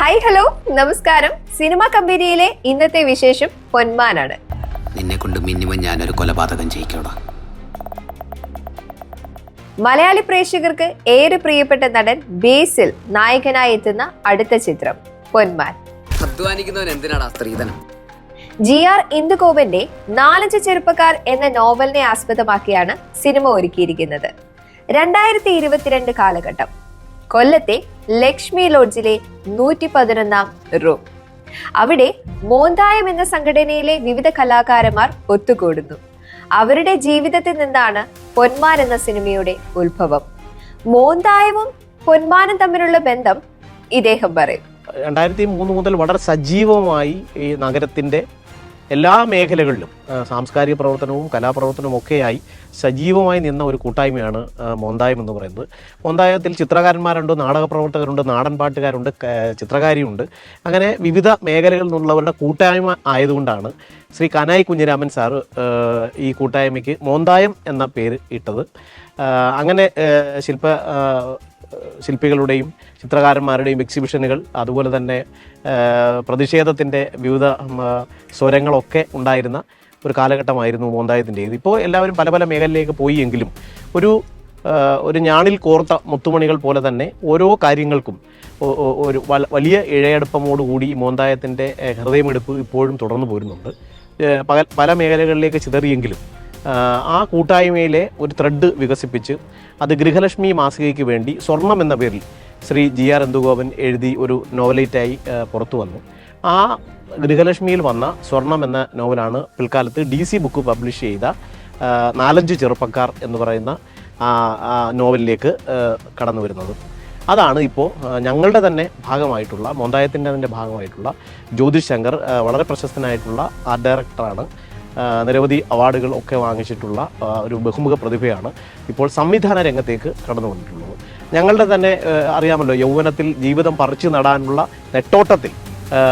Hi hello നമസ്കാരം. Cinema കമ്പനിയിലെ ഇന്നത്തെ വിശേഷം പൊന്മാനാണ്. നിന്നെ കൊണ്ട് മിനിമം ഞാനൊരു കൊലപാതകം ചെയ്യിക്കോടാ. മലയാളി പ്രേക്ഷകർക്ക് ഏറെ പ്രിയപ്പെട്ട നടൻ ബേസിൽ നായകനായി എത്തുന്ന അടുത്ത ചിത്രം പൊന്മാൻ. അധ്വാനിക്കുന്നവൻ എന്തിനാടാ സ്ത്രീധനം? ജി ആർ ഇന്ദുഗോപന്റെ നാലഞ്ച് ചെറുപ്പക്കാർ എന്ന നോവലിനെ ആസ്പദമാക്കിയാണ് സിനിമ ഒരുക്കിയിരിക്കുന്നത്. രണ്ടായിരത്തി ഇരുപത്തിരണ്ട് കാലഘട്ടം. കൊല്ലത്തെ ലക്ഷ്മി ലോഡ്ജിലെ നൂറ്റി പതിനൊന്നാം റൂം. അവിടെ മോന്തായം എന്ന സംഘടനയിലെ വിവിധ കലാകാരന്മാർ ഒത്തുകൂടുന്നു. അവരുടെ ജീവിതത്തിൽ നിന്നാണ് പൊന്മാൻ എന്ന സിനിമയുടെ ഉത്ഭവം. മോന്തായവും പൊന്മാനും തമ്മിലുള്ള ബന്ധം ഇദ്ദേഹം പറയും. രണ്ടായിരത്തി മൂന്ന് മുതൽ വളരെ സജീവമായി ഈ നഗരത്തിന്റെ എല്ലാ മേഖലകളിലും സാംസ്കാരിക പ്രവർത്തനവും കലാപ്രവർത്തനവും ഒക്കെയായി സജീവമായി നിന്ന ഒരു കൂട്ടായ്മയാണ് മോന്തായം എന്ന് പറയുന്നത്. മോന്തായത്തിൽ ചിത്രകാരന്മാരുണ്ട് നാടക പ്രവർത്തകരുണ്ട് നാടൻ പാട്ടുകാരുണ്ട് ചിത്രകാരിയുണ്ട്. അങ്ങനെ വിവിധ മേഖലകളിൽ നിന്നുള്ളവരുടെ കൂട്ടായ്മ ആയതുകൊണ്ടാണ് ശ്രീ കനായി കുഞ്ഞിരാമൻ സാറ് ഈ കൂട്ടായ്മയ്ക്ക് മോന്തായം എന്ന പേര് ഇട്ടത്. അങ്ങനെ ശില്പ ശില്പികളുടെയും ചിത്രകാരന്മാരുടെയും എക്സിബിഷനുകൾ അതുപോലെ തന്നെ പ്രതിഷേധത്തിന്റെ വിവിധ സ്വരങ്ങളൊക്കെ ഉണ്ടായിരുന്ന ഒരു കാലഘട്ടമായിരുന്നു മോന്തായത്തിന്റേത് ഇപ്പോൾ എല്ലാവരും പല പല മേഖലയിലേക്ക് പോയി എങ്കിലും ഒരു ഒരു ഞാണിൽ കോർത്ത മുത്തുമണികൾ പോലെ തന്നെ ഓരോ കാര്യങ്ങൾക്കും ഒരു വലിയ ഇഴയടുപ്പമോടുകൂടി ഈ മോന്തായത്തിന്റെ ഹൃദയമെടുപ്പ് ഇപ്പോഴും തുടർന്നു പോരുന്നുണ്ട്. പല മേഖലകളിലേക്ക് ചിതറിയെങ്കിലും ആ, കൂട്ടായ്മയിലെ ഒരു ത്രെഡ് വികസിപ്പിച്ച് അത് ഗൃഹലക്ഷ്മി മാസികയ്ക്ക് വേണ്ടി സ്വർണം എന്ന പേരിൽ ശ്രീ ജി ആർ എന്തുഗോപൻ എഴുതി ഒരു നോവലേറ്റായി പുറത്തു വന്നു. ആ ഗൃഹലക്ഷ്മിയിൽ വന്ന സ്വർണം എന്ന നോവലാണ് പിൽക്കാലത്ത് ഡി സി ബുക്ക് പബ്ലിഷ് ചെയ്ത നാലഞ്ച് ചെറുപ്പക്കാർ എന്ന് പറയുന്ന നോവലിലേക്ക് കടന്നു വരുന്നത്. അതാണ് ഇപ്പോൾ ഞങ്ങളുടെ തന്നെ ഭാഗമായിട്ടുള്ള മോന്തായത്തിന്റെ തന്നെ ഭാഗമായിട്ടുള്ള ജ്യോതിശങ്കർ വളരെ പ്രശസ്തനായിട്ടുള്ള ആർട്ട് ഡയറക്ടറാണ് നിരവധി അവാർഡുകൾ ഒക്കെ വാങ്ങിച്ചിട്ടുള്ള ഒരു ബഹുമുഖ പ്രതിഭയാണ് ഇപ്പോൾ സംവിധാന രംഗത്തേക്ക് കടന്നു വന്നിട്ടുള്ളത് ഞങ്ങളുടെ തന്നെ അറിയാമല്ലോ യൗവനത്തിൽ ജീവിതം പറിച്ചു നടാനുള്ള നെട്ടോട്ടത്തിൽ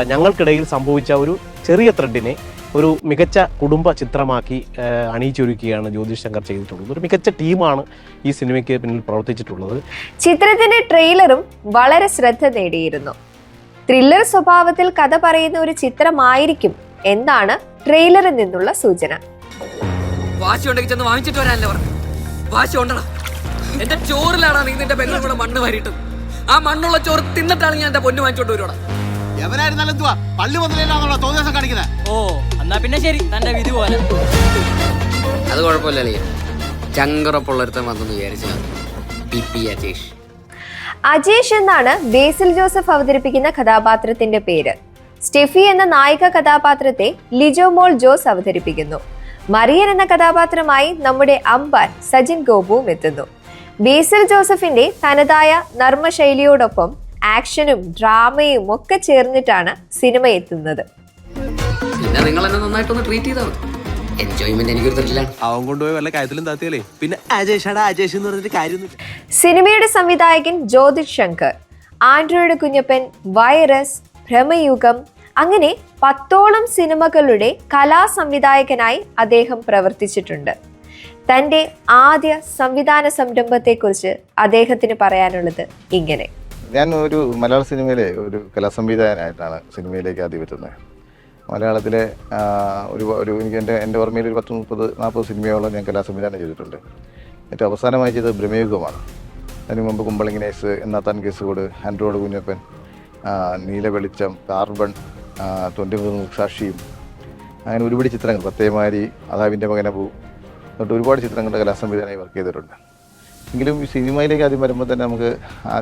ഞങ്ങൾക്കിടയിൽ സംഭവിച്ച ഒരു ചെറിയ ത്രെഡിനെ ഒരു മികച്ച കുടുംബ ചിത്രമാക്കി അണിയിച്ചൊരുക്കുകയാണ് ജ്യോതിഷ് ശങ്കർ ചെയ്തിട്ടുള്ളത്. ഒരു മികച്ച ടീമാണ് ഈ സിനിമയ്ക്ക് പിന്നിൽ പ്രവർത്തിച്ചിട്ടുള്ളത്. ചിത്രത്തിന്റെ ട്രെയിലറും വളരെ ശ്രദ്ധ നേടിയിരുന്നു. ത്രില്ലർ സ്വഭാവത്തിൽ കഥ പറയുന്ന ഒരു ചിത്രമായിരിക്കും എന്നാണ് ട്രെയിലറിൽ നിന്നുള്ള സൂചന? അജീഷ് ചെന്ന് വാങ്ങിച്ചിട്ട് വരാനല്ലേ പറഞ്ഞു. വാശി ഉണ്ടടാ എന്റെ ചോറിലാടാ നീ നിന്റെ പെങ്ങളും കൂടെ മണ്ണ് വാരിയിട്ട് ആ മണ്ണുള്ള ചോറ് തിന്നിട്ടാണ് ഞാൻ എന്റെ പൊന്നു വാങ്ങിച്ചോണ്ട് വരുവാടാ. എവനായിരുന്നാലും എന്തുവാ? പള്ളി കാണിക്കുന്നത് ഓ എന്നാ പിന്നെ ശരി. തന്റെ വിധി പോലെ. അത് വന്നെന്ന് വിചാരിച്ചാൽ പി പി അജേഷ്. അജേഷ് എന്നാണ് ബേസിൽ ജോസഫ് അവതരിപ്പിക്കുന്ന കഥാപാത്രത്തിന്റെ പേര്. സ്റ്റെഫി എന്ന നായിക കഥാപാത്രത്തെ ലിജോ മോൾ ജോസ് അവതരിപ്പിക്കുന്നു. മറിയൻ എന്ന കഥാപാത്രമായി നമ്മുടെ അമ്പാൻ സജിൻ ഗോപുവും എത്തുന്നു. ബേസിൽ ജോസഫിന്റെ തനതായ നർമ്മശൈലിയോടൊപ്പം ആക്ഷനും ഡ്രാമയും ഒക്കെ ചേർന്നിട്ടാണ് സിനിമ എത്തുന്നത്. പിന്നെ നിങ്ങൾ എന്നെ നന്നായിട്ടൊന്ന് ട്രീറ്റ് ചെയ്താൽ എൻജോയ്മെന്റ് എനിക്കൊരു ത്രില്ലാണ് അവൻ കൊണ്ടുപോയി വല്ല കാര്യത്തിലും താത്തിയല്ലേ പിന്നെ അജേഷടാ അജേഷ് എന്ന് പറഞ്ഞിട്ട് സിനിമയുടെ സംവിധായകൻ ജ്യോതിഷ് ശങ്കർ ആൻഡ്രോയുടെ കുഞ്ഞപ്പൻ വൈറസ് ഭ്രമയുഗം. അങ്ങനെ പത്തോളം സിനിമകളുടെ കലാ സംവിധായകനായി അദ്ദേഹം പ്രവർത്തിച്ചിട്ടുണ്ട്. തന്റെ ആദ്യ സംവിധാന സംരംഭത്തെക്കുറിച്ച് അദ്ദേഹത്തിന് പറയാനുള്ളത് ഇങ്ങനെ. ഞാൻ ഒരു മലയാള സിനിമയിലെ ഒരു കലാസംവിധായകനായിട്ടാണ് സിനിമയിലേക്ക് ആദ്യം എത്തുന്നത്. മലയാളത്തിലെ ഒരു ഒരു എനിക്ക് എന്റെ എന്റെ ഓർമ്മയിൽ ഒരു പത്ത് മുപ്പത് നാൽപ്പത് സിനിമയോളം ഞാൻ കലാസംവിധാനം ചെയ്തിട്ടുണ്ട്. ഏറ്റവും അവസാനമായി ചെയ്തത് ഭ്രമയുഗമാണ്. അതിന് മുമ്പ് കുമ്പളിങ്ങനേസ് എന്നാത്താൻ കേസുകോട് ആൻഡ്രോഡ് കുഞ്ഞപ്പൻ ആ, നീല വെളിച്ചം കാർബൺ തൊണ്ടി സാക്ഷിയും അങ്ങനെ ഒരുപാട് ചിത്രങ്ങൾ പ്രത്യേകമാരി അതാവിന്റെ മകനപൂ തൊട്ട് ഒരുപാട് ചിത്രങ്ങളുടെ കലാസംവിധാനമായി വർക്ക് ചെയ്തിട്ടുണ്ട്. എങ്കിലും ഈ സിനിമയിലേക്ക് ആദ്യം വരുമ്പോൾ തന്നെ നമുക്ക്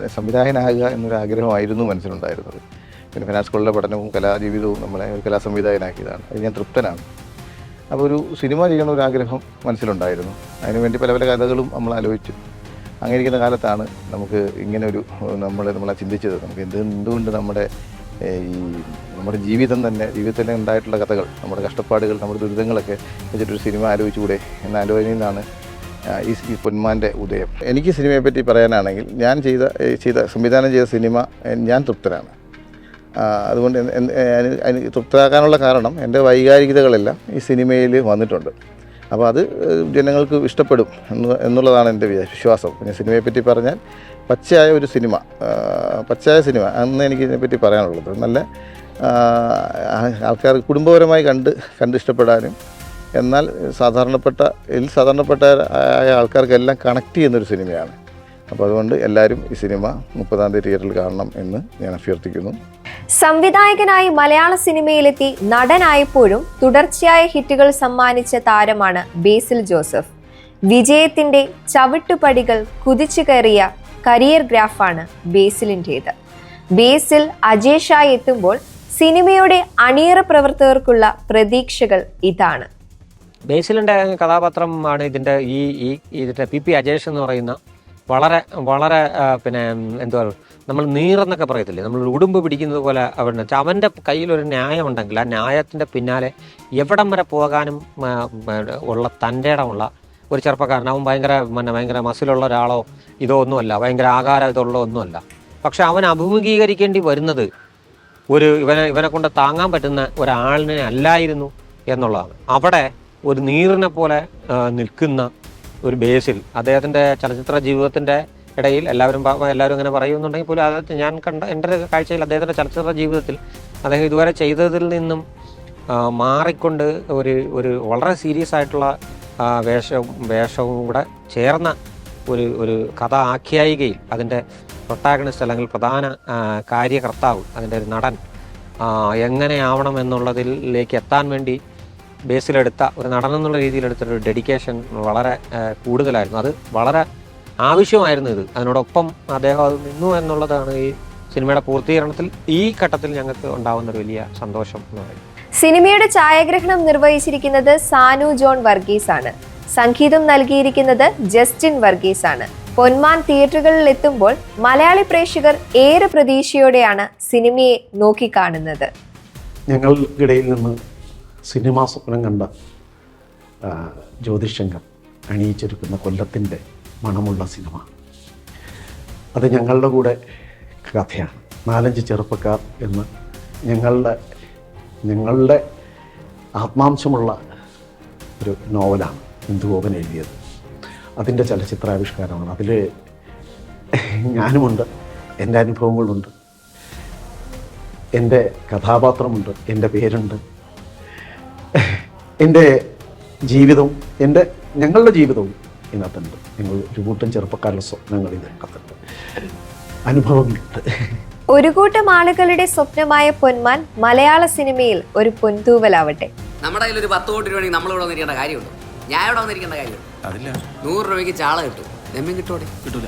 സംവിധായകനാകുക എന്നൊരു ആഗ്രഹമായിരുന്നു മനസ്സിലുണ്ടായിരുന്നത്. പിന്നെ ഫിനാൻസ് സ്കൂളിലെ പഠനവും കലാജീവിതവും നമ്മളെ ഒരു കലാസംവിധായകനാക്കിയതാണ് അത് ഞാൻ തൃപ്തനാണ്. അപ്പോൾ ഒരു സിനിമ ചെയ്യണ ഒരു ആഗ്രഹം മനസ്സിലുണ്ടായിരുന്നു. അതിനുവേണ്ടി പല പല കഥകളും നമ്മൾ ആലോചിച്ചു. അങ്ങനെ ഇരിക്കുന്ന കാലത്താണ് നമുക്ക് ഇങ്ങനെ ഒരു നമ്മൾ നമ്മളെ ചിന്തിച്ചത്. നമുക്ക് എന്ത് എന്തുകൊണ്ട് നമ്മുടെ ഈ നമ്മുടെ ജീവിതം തന്നെ ജീവിതത്തിൽ ഉണ്ടായിട്ടുള്ള കഥകൾ നമ്മുടെ കഷ്ടപ്പാടുകൾ നമ്മുടെ ദുരിതങ്ങളൊക്കെ വെച്ചിട്ടൊരു സിനിമ ആലോചിച്ചുകൂടെ എന്ന ആലോചനയിൽ നിന്നാണ് ഈ ഈ പൊന്മാന്റെ ഉദയം. എനിക്ക് സിനിമയെ പറ്റി പറയാനാണെങ്കിൽ ഞാൻ ചെയ്ത ചെയ്ത സംവിധാനം ചെയ്ത സിനിമ ഞാൻ തൃപ്തനാണ്. അതുകൊണ്ട് അതിന് തൃപ്തരാക്കാനുള്ള കാരണം എന്റെ വൈകാരികതകളെല്ലാം ഈ സിനിമയിൽ വന്നിട്ടുണ്ട്. അപ്പോൾ അത് ജനങ്ങൾക്ക് ഇഷ്ടപ്പെടും എന്ന് എന്നുള്ളതാണ് എന്റെ വിശ്വാസം. പിന്നെ സിനിമയെപ്പറ്റി പറഞ്ഞാൽ പച്ചയായ ഒരു സിനിമ പച്ചയായ സിനിമ. അന്ന് എനിക്ക് ഇതിനെപ്പറ്റി പറയാനുള്ളത് നല്ല ആൾക്കാർ കുടുംബപരമായി കണ്ട് കണ്ട് ഇഷ്ടപ്പെടാനും എന്നാൽ സാധാരണപ്പെട്ട ഇതിൽ സാധാരണപ്പെട്ട ആയ ആൾക്കാർക്കെല്ലാം കണക്ട് ചെയ്യുന്നൊരു സിനിമയാണ്. അപ്പോൾ അതുകൊണ്ട് എല്ലാവരും ഈ സിനിമ മുപ്പതാം തീയതി തിയേറ്ററിൽ കാണണം എന്ന് ഞാൻ അഭ്യർത്ഥിക്കുന്നു. സംവിധായകനായി മലയാള സിനിമയിലെത്തി നടനായപ്പോഴും തുടർച്ചയായ ഹിറ്റുകൾ സമ്മാനിച്ച താരമാണ് ബേസിൽ ജോസഫ്. വിജയത്തിന്റെ ചവിട്ടുപടികൾ കുതിച്ചു കയറിയ കരിയർ ഗ്രാഫാണ് ബേസിലിന്റേത് ബേസിൽ അജേഷായി എത്തുമ്പോൾ സിനിമയുടെ അണിയറ പ്രവർത്തകർക്കുള്ള പ്രതീക്ഷകൾ ഇതാണ്. ബേസിലിന്റെ കഥാപാത്രം ആണ് ഇതിന്റെ ഈ ഈ ഇതിന്റെ പി പി അജേഷ് എന്ന് പറയുന്ന വളരെ വളരെ പിന്നെ എന്തുവാ നമ്മൾ നീറെന്നൊക്കെ പറയത്തില്ലേ? നമ്മൾ ഉടുമ്പ് പിടിക്കുന്നത് പോലെ അവിടെ അവന്റെ കയ്യിലൊരു ന്യായമുണ്ടെങ്കിൽ ആ ന്യായത്തിന്റെ പിന്നാലെ എവിടം വരെ പോകാനും ഉള്ള തന്റെ ഇടമുള്ള ഒരു ചെറുപ്പക്കാരൻ അവൻ ഭയങ്കര പിന്നെ ഭയങ്കര മസിലുള്ള ഒരാളോ ഇതോ ഒന്നുമല്ല ഭയങ്കര ആകാരം ഇതുള്ള ഒന്നുമല്ല. പക്ഷെ അവൻ അഭിമുഖീകരിക്കേണ്ടി വരുന്നത് ഒരു ഇവനെ ഇവനെ കൊണ്ട് താങ്ങാൻ പറ്റുന്ന ഒരാളിനെ അല്ലായിരുന്നു എന്നുള്ളതാണ്. അവിടെ ഒരു നീറിനെ പോലെ നിൽക്കുന്ന ഒരു ബേസിൽ അദ്ദേഹത്തിന്റെ ചലച്ചിത്ര ജീവിതത്തിന്റെ ഇടയിൽ എല്ലാവരും എല്ലാവരും അങ്ങനെ പറയുന്നുണ്ടെങ്കിൽ പോലും അത് ഞാൻ കണ്ട എന്റെ കാഴ്ചയിൽ അദ്ദേഹത്തിന്റെ ചലച്ചിത്ര ജീവിതത്തിൽ അദ്ദേഹം ഇതുവരെ ചെയ്തതിൽ നിന്നും മാറിക്കൊണ്ട് ഒരു ഒരു വളരെ സീരിയസ് ആയിട്ടുള്ള വേഷവും വേഷവും കൂടെ ചേർന്ന ഒരു ഒരു കഥ ആഖ്യായികയിൽ അതിന്റെ പ്രൊട്ടാഗണിസ്റ്റ് അല്ലെങ്കിൽ പ്രധാന കാര്യകർത്താവ് അതിന്റെ ഒരു നടൻ എങ്ങനെയാവണം എന്നുള്ളതിലേക്ക് എത്താൻ വേണ്ടി ബേസിലെടുത്ത ഒരു നടൻ എന്നുള്ള രീതിയിലെടുത്തൊരു ഡെഡിക്കേഷൻ വളരെ കൂടുതലായിരുന്നു. അത് വളരെ ആവശ്യമായിരുന്നു ഇത്. അതിനോടൊപ്പം അദ്ദേഹം അത് നിന്നു എന്നുള്ളതാണ് ഈ സിനിമയുടെ പൂർത്തീകരണത്തിൽ ഈ ഘട്ടത്തിൽ ഞങ്ങൾക്ക് ഉണ്ടാകുന്ന ഒരു വലിയ സന്തോഷം എന്ന് പറയുന്നത്. സിനിമയുടെ ഛായാഗ്രഹണം നിർവഹിച്ചിരിക്കുന്നത് സാനു ജോൺ വർഗീസ് ആണ് സംഗീതം നൽകിയിരിക്കുന്നത് ജസ്റ്റിൻ വർഗീസ് ആണ് പൊന്മാൻ തിയേറ്ററുകളിൽ എത്തുമ്പോൾ മലയാളി പ്രേക്ഷകർ ഏറെ പ്രതീക്ഷയോടെയാണ് സിനിമയെ നോക്കിക്കാണുന്നത്. ഞങ്ങൾക്കിടയിൽ നിന്ന് സിനിമാ സ്വപ്നം കണ്ട ജ്യോതിശങ്കർ ജ്യോതിഷങ്കർ അണിയിച്ചൊരുക്കുന്ന കൊല്ലത്തിന്റെ മണമുള്ള സിനിമ. അത് ഞങ്ങളുടെ കൂടെ കഥയാണ്. നാലഞ്ച് ചെറുപ്പക്കാർ എന്ന് ഞങ്ങളുടെ ഞങ്ങളുടെ ആത്മാംശമുള്ള ഒരു നോവലാണ് ഇന്ദുഗോപൻ എഴുതിയത്. അതിന്റെ ചലച്ചിത്രാവിഷ്കാരമാണ്. അതിൽ ഞാനുമുണ്ട് എന്റെ അനുഭവങ്ങളുണ്ട് എന്റെ കഥാപാത്രമുണ്ട് എന്റെ പേരുണ്ട് എന്റെ ജീവിതവും എന്റെ ഞങ്ങളുടെ ജീവിതവും ഇതിനകത്തുണ്ട് നിങ്ങൾ ഒരു കൂട്ടം ചെറുപ്പക്കാരുടെ സ്വപ്നങ്ങൾ ഇതിനകത്തുണ്ട് അനുഭവങ്ങളുണ്ട്. ഒരു കൂട്ടം ആളുകളുടെ സ്വപ്നമായ പൊന്മാൻ മലയാള സിനിമയിൽ ഒരു പൊൻതൂവലാവട്ടെ. നമ്മുടെ കയ്യിൽ ഒരു പത്ത് കോടി രൂപ നമ്മൾ ഇവിടെ വന്നിരിക്കേണ്ട കാര്യമുണ്ടോ? ഞാൻ ഇവിടെ വന്നിരിക്കേണ്ട കാര്യമുണ്ടോ? അതില്ല. നൂറ് രൂപയ്ക്ക് ചാള കിട്ടും. നെമ്മീൻ കിട്ടോടെ കിട്ടൂല.